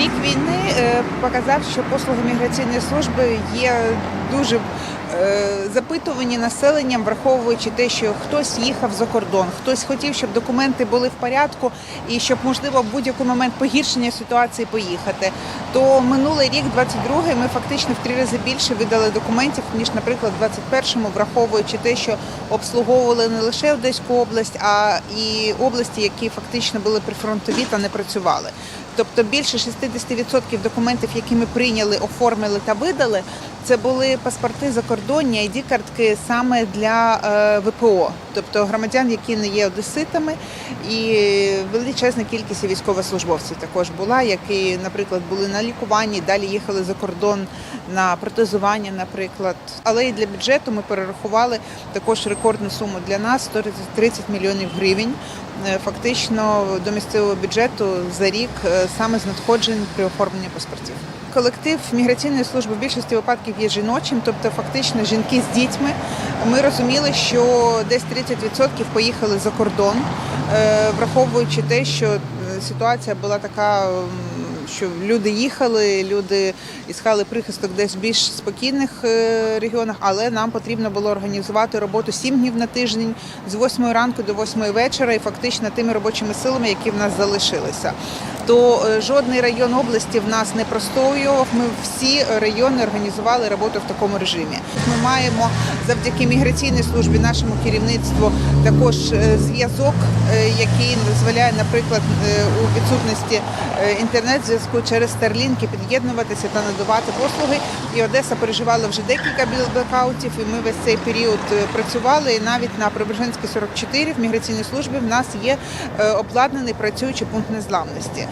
Рік війни е, показав, що послуги міграційної служби є дуже запитувані населенням, враховуючи те, що хтось їхав за кордон, хтось хотів, щоб документи були в порядку і щоб можливо в будь-який момент погіршення ситуації поїхати. То минулий рік, 22-й, ми фактично в три рази більше видали документів ніж, наприклад, в 21-му, враховуючи те, що обслуговували не лише Одеську область, а і області, які фактично були прифронтові та не працювали. Тобто більше 60% документів, які ми прийняли, оформили та видали, це були паспорти закордонні, id картки саме для е, ВПО, тобто громадян, які не є одеситами, і величезна кількість військовослужбовців також була, які, наприклад, були на лікуванні, далі їхали за кордон на протезування, наприклад. Але і для бюджету ми перерахували також рекордну суму для нас 130 мільйонів гривень. Е, Фактично до місцевого бюджету за рік е, саме з надходжень при оформленні паспортів. Колектив міграційної служби в більшості випадків є жіночим, тобто фактично жінки з дітьми. Ми розуміли, що десь 30% поїхали за кордон, е, враховуючи те, що е, ситуація була така. Що люди їхали, люди іскали прихисток десь в більш спокійних е, регіонах, але нам потрібно було організувати роботу сім днів на тиждень з 8 ранку до 8 вечора, і фактично тими робочими силами, які в нас залишилися. То е, жодний район області в нас не простоював. Ми всі райони організували роботу в такому режимі. Ми маємо завдяки міграційній службі, нашому керівництву, також е, зв'язок, е, який дозволяє, наприклад, у відсутності інтернет-зв'язку через Старлінки під'єднуватися та надавати послуги. І Одеса переживала вже декілька блекаутів, і ми весь цей період працювали. І навіть на Преображенській 44 в міграційній службі в нас є обладнаний працюючий пункт незламності.